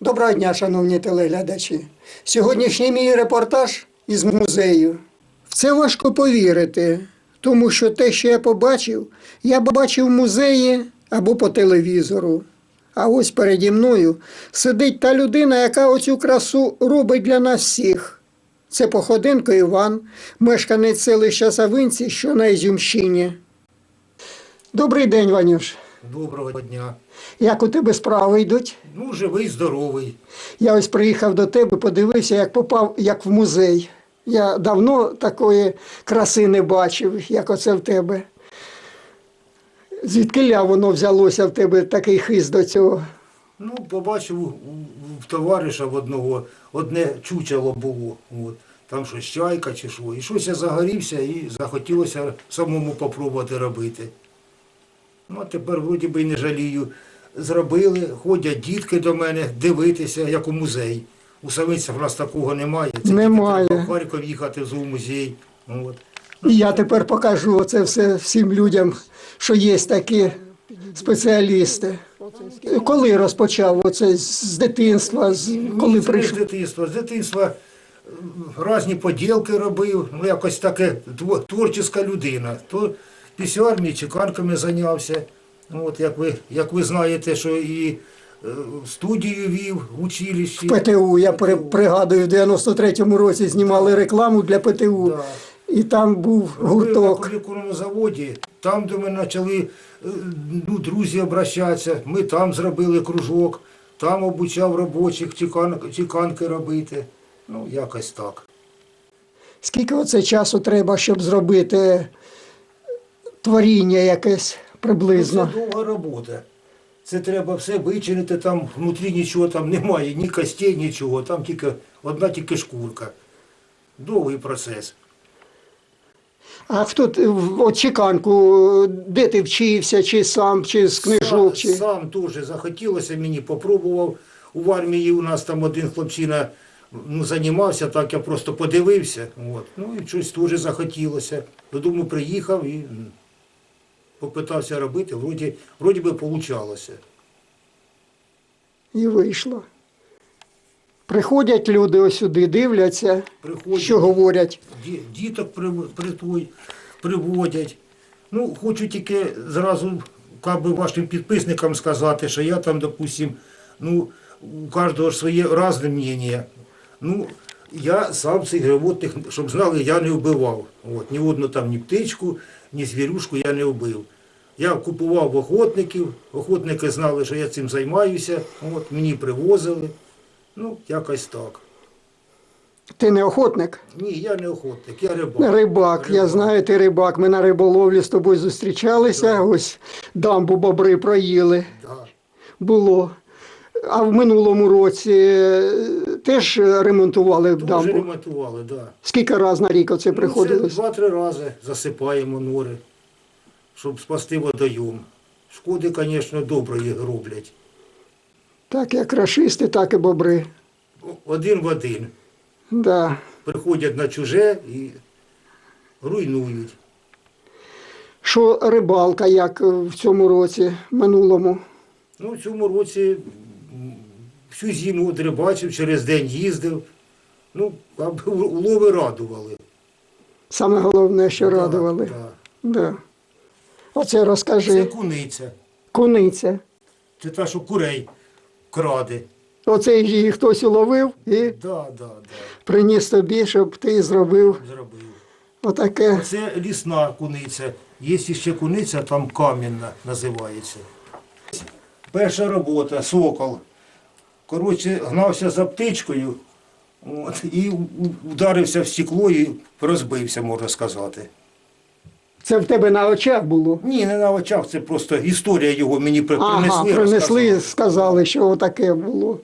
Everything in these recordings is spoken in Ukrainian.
Доброго дня, шановні телеглядачі. Сьогоднішній мій репортаж із музею. В це важко повірити, тому що те, що я побачив, я бачив в музеї або по телевізору. А ось переді мною сидить та людина, яка оцю красу робить для нас всіх. Це Походенко Іван, мешканець селища Савинці, що на Ізюмщині. Добрий день, Ванюш. Доброго дня. Як у тебе справи йдуть? Ну, живий, здоровий. Я ось приїхав до тебе, подивився, як попав як в музей. Я давно такої краси не бачив, як оце в тебе. Звідки воно взялося в тебе такий хист до цього? Ну, побачив у, у, в товариша в одного одне чучело було. От. Там щось чайка чи що. І щось я загорівся і захотілося самому попробувати робити. Ну, а тепер вроді би не жалію. Зробили, ходять дітки до мене дивитися, як у музей. У Савинцях у нас такого немає. Це тільки Немає. треба в Харків їхати в зоомузей. От. І я тепер покажу оце все всім людям, що є такі спеціалісти. Коли розпочав оце з дитинства, з, коли це не з дитинства. З дитинства різні поділки робив, ну якось таке тво- творча людина. То після армії чеканками зайнявся. Ну, От як ви, як ви знаєте, що і е, студію вів в училищі. ПТУ. Я при, пригадую, в 93-му році знімали рекламу для ПТУ. Да. І там був Робив на гурток. полікурному заводі, там, де ми почали е, ну, друзі обращатися, ми там зробили кружок, там обучав робочих чекан- чеканки робити. Ну, якось так. Скільки оце часу треба, щоб зробити творіння якесь приблизно? Це довга робота. Це треба все вичинити, там внутрі нічого там немає, ні костей, нічого, там тільки одна тільки шкурка. Довгий процес. А хто чеканку, де ти вчився, чи сам, чи з книжок, чи Сам, сам теж захотілося мені, попробував. У армії у нас там один хлопчина ну, займався, так я просто подивився. От. Ну і щось теж захотілося. Додому приїхав і попитався робити, вроді, вроді би получалося. і вийшло. Приходять люди ось сюди, дивляться, Приходять. що говорять. Ді- діток при, при приводять. Ну, хочу тільки зразу как би, вашим підписникам сказати, що я там, допустим, ну, у кожного ж своє різне мнення. Ну, я сам цих животних, щоб знали, я не вбивав. От, ні одну там, ні птичку, ні звірюшку я не вбив. Я купував охотників, охотники знали, що я цим займаюся, от, мені привозили. Ну, якось так. Ти не охотник? Ні, я не охотник, я рибак. Рибак, я знаю, ти рибак. Ми на риболовлі з тобою зустрічалися. Ось дамбу бобри проїли. Да. Було. А в минулому році теж ремонтували Дуже дамбу. ремонтували, так. Да. Скільки раз на рік оце Ну, приходилось? Два-три рази засипаємо нори, щоб спасти водойом. Шкоди, звісно, доброї роблять. Так як рашисти, так і бобри. Один в один. Да. Приходять на чуже і руйнують. Що рибалка, як в цьому році, минулому? Ну, в цьому році всю зиму от рибачив, через день їздив. Ну, аби улови радували. Саме головне, що радували. да. Да. Оце Це куниця. Куниця. Це та, що курей краде. Оце її хтось уловив і Да, да, да. приніс тобі, щоб ти зробив Зробив. отаке. Це лісна куниця. Є ще куниця, там кам'яна називається. Перша робота, сокол. Коротше, гнався за птичкою от, і ударився в стекло і розбився, можна сказати. Це в тебе на очах було. Ні, не на очах, це просто історія його мені при- Ага, принесли. принесли, розказали. сказали, що отаке було.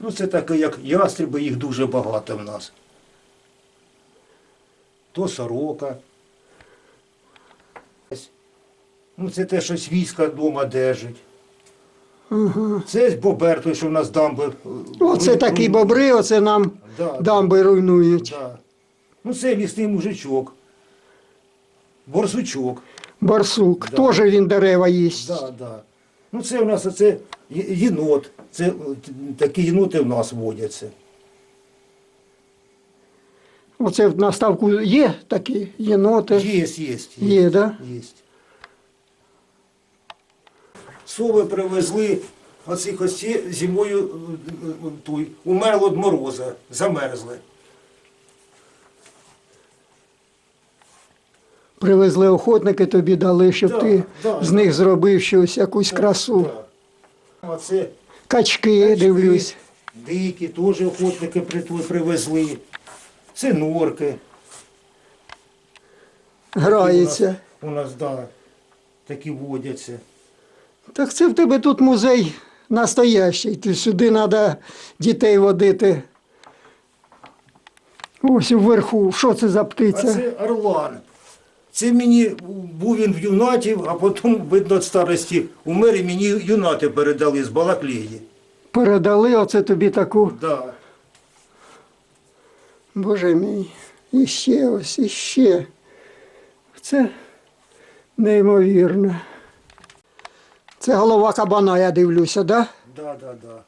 Ну, це таке, як ястреби, їх дуже багато в нас. То сорока. Ну, це те, що війська вдома держить. Ага. Це бобер, той, що в нас дамби. е, Оце такі бобри, оце нам Да, дамби руйнують. да. Ну, це лісний мужичок. Борсучок. Барсук, Да. теж він дерева їсть. Да, да. Ну, це у нас оце є- єнот. Це от, такі єноти в нас водяться. Оце на ставку є такі єноти? Є, є. Є, да? Є. Сови привезли оцих ось зимою е, е, той, умерли від мороза, замерзли. Привезли охотники, тобі дали, щоб Да, ти да, з да. них зробив щось, якусь красу. Да. А це Качки, Качки, дивлюсь. Дикі теж охотники привезли. Це норки. Грається. У нас, у нас да, такі водяться. Так це в тебе тут музей настоящий. Ти сюди треба дітей водити. Ось вверху. Що це за А птиця? це орлан. Це мені був він в юнаті, а потім, видно, від старості умер і мені юнати передали з Балаклії. Передали оце тобі таку. Да. Боже мій. І ще ось, і ще. Це неймовірно. Це голова кабана, я дивлюся, да? Да, да, да.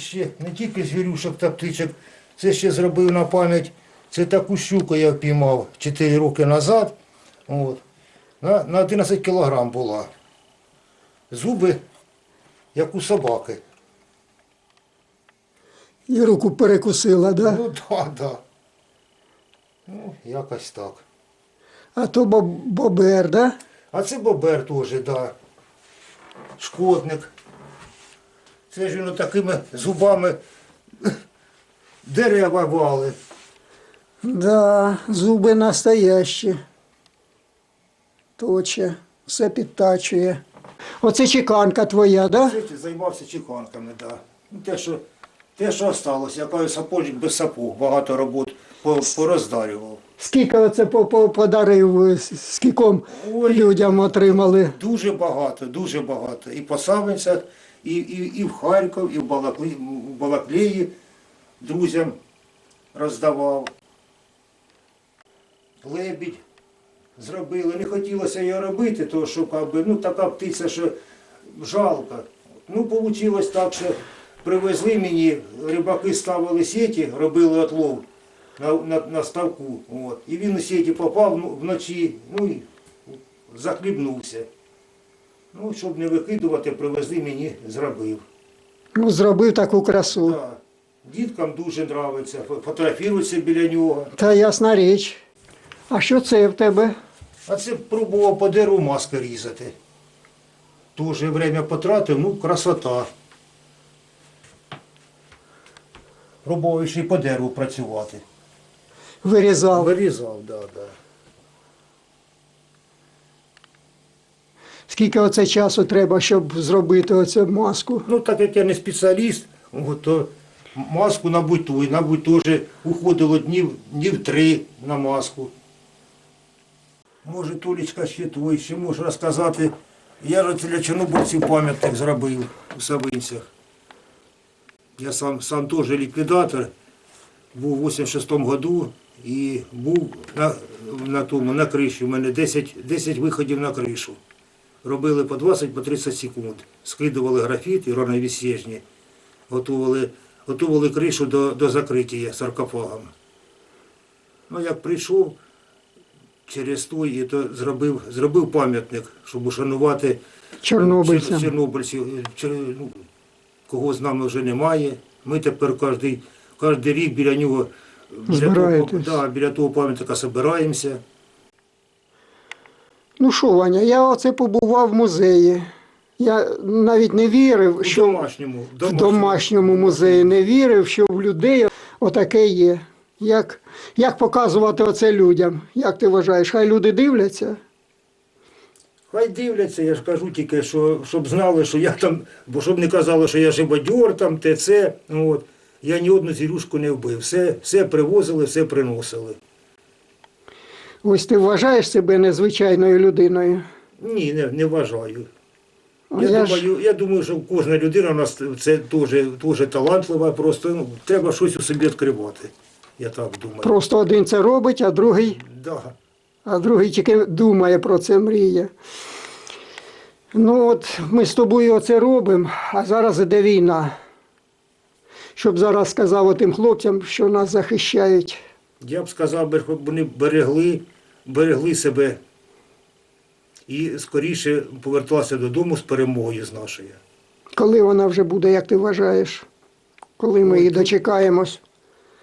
Ще не тільки звірюшок та птичок, це ще зробив на пам'ять. Це таку щуку я впіймав 4 роки назад. От. На, на 11 кілограм була. Зуби, як у собаки. І руку перекусила, да? Ну так, да, да. Ну, якось так. А то боб- бобер, да? А це бобер теж, да. Шкодник. Це ж він такими зубами дерева вали. Да, зуби настоящі. Точе, все підтачує. Оце чеканка твоя, да? Це займався чеканками, да. Ну, Те, що, те, що осталось, я кажу, сапожник без сапог, багато робот по- пороздарював. Скільки оце по- по- подарив, е, скільком Ой. людям отримали? Дуже багато, дуже багато. І по Савинцях, і, і, і в Харків, і в Балаклі, в Балаклеї друзям роздавав. Лебідь зробили. Не хотілося його робити, тому що как ну, така птиця, що жалко. Ну, вийшло так, що привезли мені, рибаки ставили сіті, робили отлов на, на, на ставку. От. І він у сіті попав ну, вночі, ну і захлібнувся. Ну, щоб не викидувати, привезли мені, зробив. Ну, зробив таку красу. Да. Діткам дуже подобається, фотографіруються біля нього. Та ясна річ. А що це в тебе? А це пробував по дереву маски різати. Тоже время потратив, ну, красота. Пробував ще й по дереву працювати. Вирізав. Вирізав, да, да. Скільки оце часу треба, щоб зробити оцю маску? Ну, так як я не спеціаліст, от, то маску, мабуть, той, мабуть, теж уходило днів, днів три на маску. Може, Толічка ще той, ще може розказати. Я ж для чорнобильців пам'ятник зробив у Савинцях. Я сам, сам теж ліквідатор, був у 86-му году і був на, на тому, на криші. У мене 10, 10 виходів на кришу. Робили по 20 по 30 секунд. Скидували графіт і ровновісєжні. Готували, готували кришу до, до закриття саркофагом. Ну, як прийшов через той, і то зробив, зробив пам'ятник, щоб ушанувати чорнобильців, е, ну, кого з нами вже немає. Ми тепер кожен рік біля нього біля того, да, біля того пам'ятника збираємося. Ну що, Ваня, я оце побував в музеї. Я навіть не вірив, що домашньому, в домашньому музеї не вірив, що в людей отаке є. Як, як показувати оце людям? Як ти вважаєш, хай люди дивляться? Хай дивляться, я ж кажу тільки, що, щоб знали, що я там, бо щоб не казали, що я живодьор, там, те, це. Ну, От. Я ні одну зірюшку не вбив. Все, все привозили, все приносили. Ось ти вважаєш себе незвичайною людиною. Ні, не, не вважаю. А Я, я ж- думаю, я думаю, що кожна людина у нас це теж талантлива, просто ну, треба щось у собі відкривати. Я так думаю. Просто один це робить, а другий, Да. а другий тільки думає про це, мріє. Ну от ми з тобою оце робимо, а зараз іде війна. Щоб зараз сказав тим хлопцям, що нас захищають. Я б сказав, щоб вони берегли, берегли себе і скоріше поверталися додому з перемогою з нашої. Коли вона вже буде, як ти вважаєш? Коли ми її дочекаємось?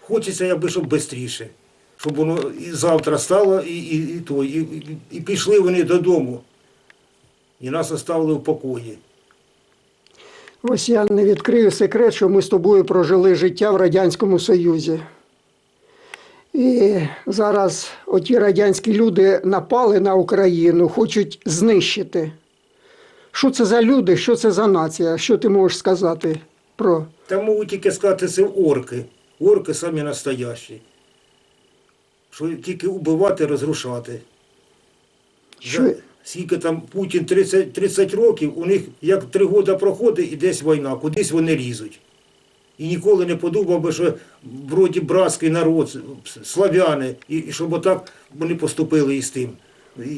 Хочеться, якби щоб швидше, щоб воно і завтра стало, і, і, і, то, і, і, і пішли вони додому. І нас оставили в покої. Ось я не відкрию секрет, що ми з тобою прожили життя в Радянському Союзі. І зараз оті радянські люди напали на Україну, хочуть знищити. Що це за люди, що це за нація? Що ти можеш сказати про Та можу тільки сказати, це орки. Орки самі настоящі. Що тільки убивати, розрушати. Що- Скільки там Путін 30, 30 років, у них як три роки проходить і десь війна, кудись вони лізуть. І ніколи не подумав би, що вроді братський народ, славяни, і, і щоб отак вони поступили із тим,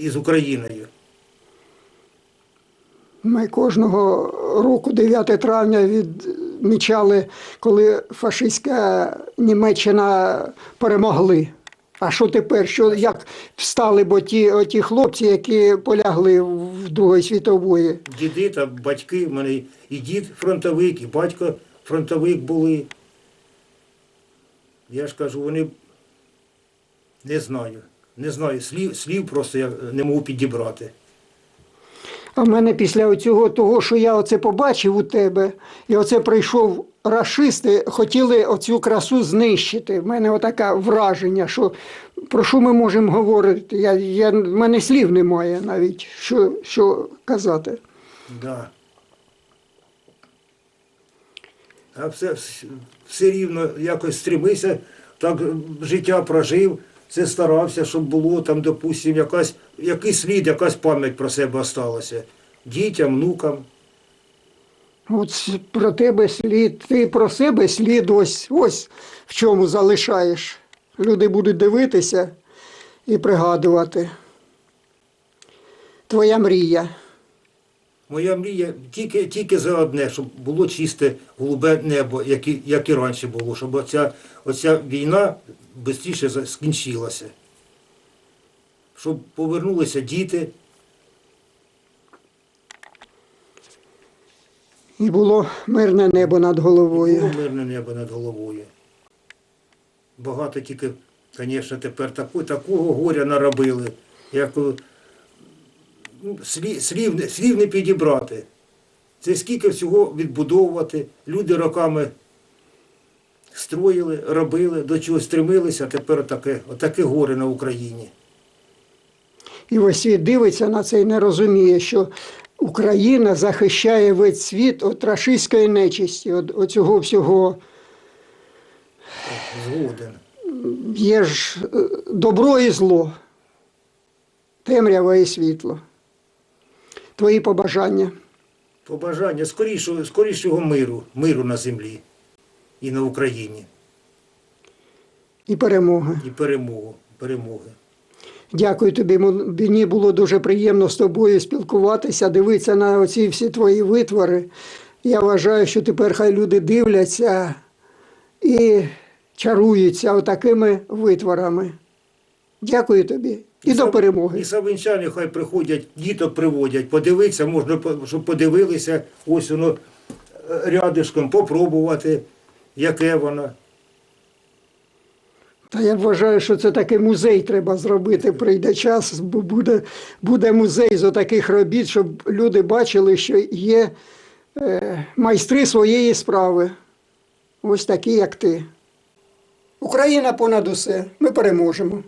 із Україною. Ми кожного року 9 травня відмічали, коли фашистська Німеччина перемогли. А що тепер? Що, як встали бо ті, ті хлопці, які полягли в Другої світової? Діди та батьки, в мене і дід фронтовик, і батько фронтовик були. Я ж кажу, вони не знаю. Не знаю, слів, слів просто я не можу підібрати. А в мене після цього того, що я оце побачив у тебе, і оце прийшов рашисти, хотіли оцю красу знищити. В мене отаке враження, що про що ми можемо говорити? Я, я, в мене слів немає навіть, що, що казати. Да. А все, все рівно якось стремився, так життя прожив, все старався, щоб було там, допустим, якась, якийсь слід, якась пам'ять про себе осталася. Дітям, внукам. От про тебе слід, ти про себе слід ось, ось в чому залишаєш. Люди будуть дивитися і пригадувати. Твоя мрія. Моя мрія тільки, тільки за одне, щоб було чисте голубе небо, як і, як і раніше було, щоб оця, оця війна швидше скінчилася. Щоб повернулися діти, І було мирне небо над головою. було мирне небо над головою. Багато тільки, звісно, тепер таку, такого горя наробили, як ну, слів, слів, не- слів не підібрати. Це скільки всього відбудовувати. Люди роками строїли, робили, до чого стремилися, а тепер отаке, отаке горе на Україні. І весь світ дивиться на це і не розуміє, що Україна захищає весь світ від рашистської нечисті, від оцього всього. Згоден. Є ж е, добро і зло, темрява і світло. Твої побажання. Побажання скорішого, скорішого миру, миру на землі і на Україні. І перемоги. І перемогу, перемоги. Дякую тобі. Мені було дуже приємно з тобою спілкуватися, дивитися на оці всі твої витвори. Я вважаю, що тепер хай люди дивляться і чаруються отакими витворами. Дякую тобі і до перемоги. І савинчани хай приходять, діток приводять, подивитися, можна, щоб подивилися, ось воно е, рядишком, попробувати, яке воно. Та я вважаю, що це такий музей треба зробити. Прийде час, буде, буде музей з отаких робіт, щоб люди бачили, що є е, майстри своєї справи. Ось такі, як ти. Україна понад усе. Ми переможемо.